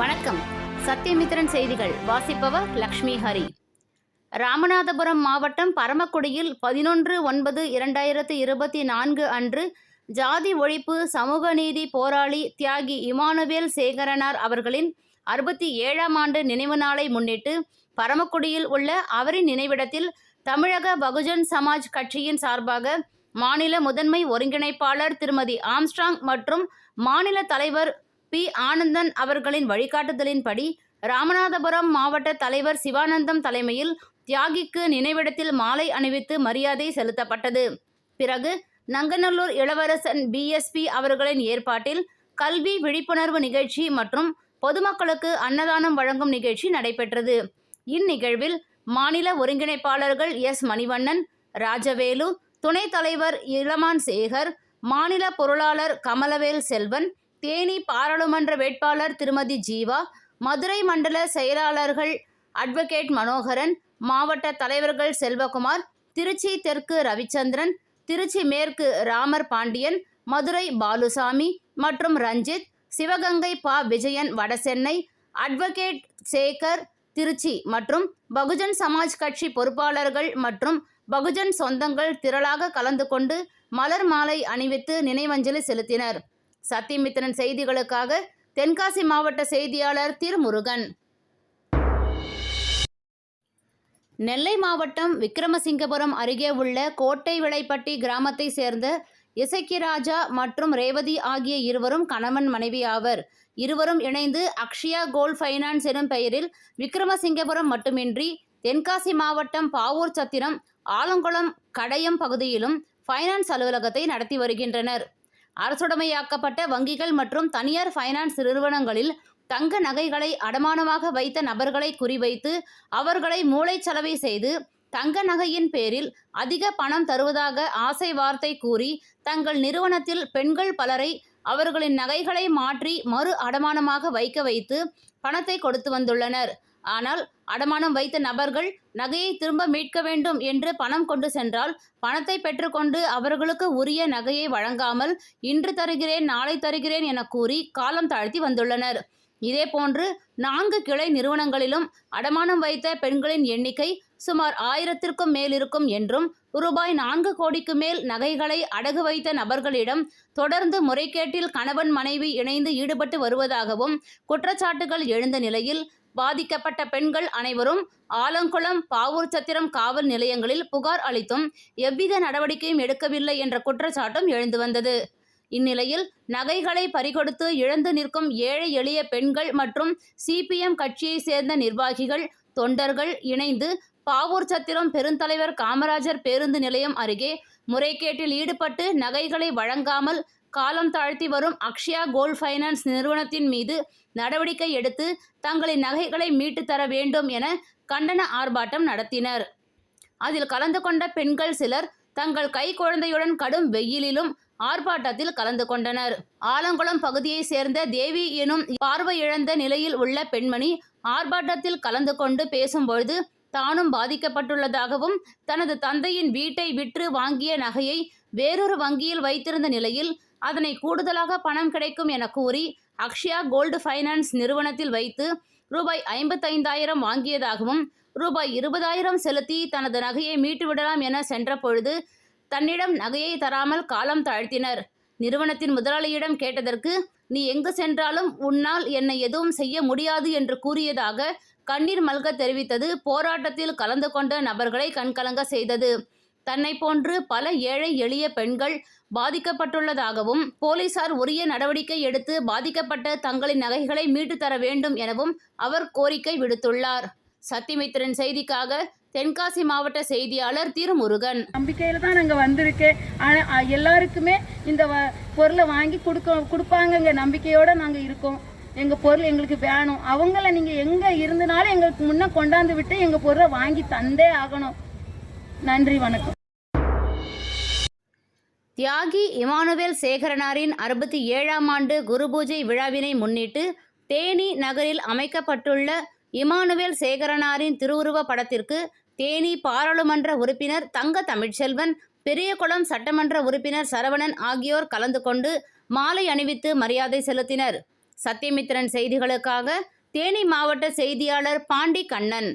வணக்கம். சத்தியமித்திரன் செய்திகள். வாசிப்பவர் லக்ஷ்மி ஹரி. ராமநாதபுரம் மாவட்டம் பரமக்குடியில் பதினொன்று ஒன்பது இரண்டாயிரத்து இருபத்தி நான்கு அன்று ஜாதி ஒழிப்பு சமூக நீதி போராளி தியாகி இமானுவேல் சேகரனார் அவர்களின் அறுபத்தி ஏழாம் ஆண்டு நினைவு நாளை முன்னிட்டு பரமக்குடியில் உள்ள அவரின் நினைவிடத்தில் தமிழக பகுஜன் சமாஜ் கட்சியின் சார்பாக மாநில முதன்மை ஒருங்கிணைப்பாளர் திருமதி ஆம்ஸ்ட்ராங் மற்றும் மாநில தலைவர் பி. ஆனந்தன் அவர்களின் வழிகாட்டுதலின்படி ராமநாதபுரம் மாவட்ட தலைவர் சிவானந்தம் தலைமையில் தியாகிக்கு நினைவிடத்தில் மாலை அணிவித்து மரியாதை செலுத்தப்பட்டது. பிறகு நங்கநல்லூர் இளவரசன் பிஎஸ்பி அவர்களின் ஏற்பாட்டில் கல்வி விழிப்புணர்வு நிகழ்ச்சி மற்றும் பொதுமக்களுக்கு அன்னதானம் வழங்கும் நிகழ்ச்சி நடைபெற்றது. இந்நிகழ்வில் மாநில ஒருங்கிணைப்பாளர்கள் எஸ். மணிவண்ணன் ராஜவேலு துணைத் தலைவர் இளமான் சேகர் மாநில பொருளாளர் கமலவேல் செல்வன் தேனி பாராளுமன்ற வேட்பாளர் திருமதி ஜீவா மதுரை மண்டல செயலாளர்கள் அட்வொகேட் மனோகரன் மாவட்ட தலைவர்கள் செல்வகுமார் திருச்சி தெற்கு ரவிச்சந்திரன் திருச்சி மேற்கு ராமர் பாண்டியன் மதுரை பாலுசாமி மற்றும் ரஞ்சித் சிவகங்கை பா. விஜயன் வடசென்னை அட்வொகேட் சேகர் திருச்சி மற்றும் பகுஜன் சமாஜ் கட்சி பொறுப்பாளர்கள் மற்றும் பகுஜன் சொந்தங்கள் திரளாக கலந்து கொண்டு மலர் மாலை அணிவித்து நினைவஞ்சலி செலுத்தினர். சத்தியமித்திரன் செய்திகளுக்காக தென்காசி மாவட்ட செய்தியாளர் திருமுருகன். நெல்லை மாவட்டம் விக்கிரமசிங்கபுரம் அருகே உள்ள கோட்டை விளைப்பட்டி கிராமத்தை சேர்ந்த இசக்கிராஜா மற்றும் ரேவதி ஆகிய இருவரும் கணவன் மனைவி ஆவர். இருவரும் இணைந்து அக்ஷயா கோல்ட் ஃபைனான்ஸ் எனும் பெயரில் விக்கிரமசிங்கபுரம் மட்டுமின்றி தென்காசி மாவட்டம் பாவூர் சத்திரம் ஆலங்குளம் கடையம் பகுதியிலும் ஃபைனான்ஸ் அலுவலகத்தை நடத்தி வருகின்றனர். அரசுடைமையாக்கப்பட்ட வங்கிகள் மற்றும் தனியார் ஃபைனான்ஸ் நிறுவனங்களில் தங்க நகைகளை அடமானமாக வைத்த நபர்களை குறிவைத்து அவர்களை மூளைச்சலவை செய்து தங்க நகையின் பேரில் அதிக பணம் தருவதாக ஆசை வார்த்தை கூறி தங்கள் நிறுவனத்தில் பெண்கள் பலரை அவர்களின் நகைகளை மாற்றி மறு அடமானமாக வைக்க வைத்து பணத்தை கொடுத்து வந்துள்ளனர். ஆனால் அடமானம் வைத்த நபர்கள் நகையை திரும்ப மீட்க வேண்டும் என்று பணம் கொண்டு சென்றால் பணத்தை பெற்றுக்கொண்டு அவர்களுக்கு உரிய நகையை வழங்காமல் இன்று தருகிறேன் நாளை தருகிறேன் என கூறி காலம் தாழ்த்தி வந்துள்ளனர். இதேபோன்று நான்கு கிளை நிறுவனங்களிலும் அடமானம் வைத்த பெண்களின் எண்ணிக்கை சுமார் ஆயிரத்திற்கும் மேல் இருக்கும் என்றும் ரூபாய் நான்கு கோடிக்கு மேல் நகைகளை அடகு வைத்த நபர்களிடம் தொடர்ந்து முறைகேட்டில் கணவன் மனைவி இணைந்து ஈடுபட்டு வருவதாகவும் குற்றச்சாட்டுகள் எழுந்த நிலையில் பாதிக்கப்பட்ட பெண்கள் அனைவரும் ஆலங்குளம் பாவூர் சத்திரம் காவல் நிலையங்களில் புகார் அளித்தும் எவ்வித நடவடிக்கையும் எடுக்கவில்லை என்ற குற்றச்சாட்டும் எழுந்து வந்தது. இந்நிலையில் நகைகளை பறிகொடுத்து இழந்து நிற்கும் ஏழை எளிய பெண்கள் மற்றும் சிபிஎம் கட்சியை சேர்ந்த நிர்வாகிகள் தொண்டர்கள் இணைந்து பாவூர் சத்திரம் பெருந்தலைவர் காமராஜர் பேருந்து நிலையம் அருகே முறைகேட்டில் ஈடுபட்டு நகைகளை வழங்காமல் காலம் தாழ்த்தி வரும் அக்ஷயா கோல்ட் ஃபைனான்ஸ் நிறுவனத்தின் மீது நடவடிக்கை எடுத்து தங்களின் நகைகளை மீட்டு தர வேண்டும் என கண்டன ஆர்ப்பாட்டம் நடத்தினர். அதில் கலந்து கொண்ட பெண்கள் சிலர் தங்கள் கை குழந்தையுடன் கடும் வெயிலிலும் ஆர்ப்பாட்டத்தில் கலந்து கொண்டனர். ஆலங்குளம் பகுதியைச் சேர்ந்த தேவி எனும் பார்வை இழந்த நிலையில் உள்ள பெண்மணி ஆர்ப்பாட்டத்தில் கலந்து கொண்டு பேசும்பொழுது தானும் பாதிக்கப்பட்டுள்ளதாகவும் தனது தந்தையின் வீட்டை விற்று வாங்கிய நகையை வேறொரு வங்கியில் வைத்திருந்த நிலையில் அதனை கூடுதலாக பணம் கிடைக்கும் என கூறி அக்ஷயா கோல்டு ஃபைனான்ஸ் நிறுவனத்தில் வைத்து ரூபாய் ஐம்பத்தைந்தாயிரம் வாங்கியதாகவும் ரூபாய் இருபதாயிரம் செலுத்தி தனது நகையை மீட்டுவிடலாம் என சென்ற பொழுது தன்னிடம் நகையை தராமல் காலம் தாழ்த்தினர். நிறுவனத்தின் முதலாளியிடம் கேட்டதற்கு நீ எங்கு சென்றாலும் உன்னால் என்னை எதுவும் செய்ய முடியாது என்று கூறியதாக கண்ணீர் மல்க தெரிவித்தது. போராட்டத்தில் கலந்து கொண்ட நபர்களை கண்கலங்க செய்தது. தன்னை போன்று பல ஏழை எளிய பெண்கள் பாதிக்கப்பட்டுள்ளதாகவும் போலீசார் உரிய நடவடிக்கை எடுத்து பாதிக்கப்பட்ட தங்களின் நகைகளை மீட்டு தர வேண்டும் எனவும் அவர் கோரிக்கை விடுத்துள்ளார். சத்தியமித்திரன் செய்திக்காக தென்காசி மாவட்ட செய்தியாளர் திருமுருகன். நம்பிக்கையில தான் நாங்கள் வந்திருக்கேன் ஆனால் எல்லாருக்குமே இந்த வ- பொருளை வாங்கி கொடுக்க கொடுப்பாங்கங்க. நம்பிக்கையோட நாங்கள் இருக்கோம். எங்கள் பொருள் எங்களுக்கு வேணும். அவங்கள நீங்கள் எங்கே இருந்தனாலும் எங்களுக்கு முன்னே கொண்டாந்து விட்டு எங்கள் பொருளை வாங்கி தந்தே ஆகணும். நன்றி வணக்கம். தியாகி இமானுவேல் சேகரனாரின் அறுபத்தி ஏழாம் ஆண்டு குருபூஜை விழாவினை முன்னிட்டு தேனி நகரில் அமைக்கப்பட்டுள்ள இமானுவேல் சேகரனாரின் திருவுருவ படத்திற்கு தேனி பாராளுமன்ற உறுப்பினர் தங்க தமிழ்ச்செல்வன் பெரியகுளம் சட்டமன்ற உறுப்பினர் சரவணன் ஆகியோர் கலந்து கொண்டு மாலை அணிவித்து மரியாதை செலுத்தினர். சத்யமித்திரன் செய்திகளுக்காக தேனி மாவட்ட செய்தியாளர் பாண்டி கண்ணன்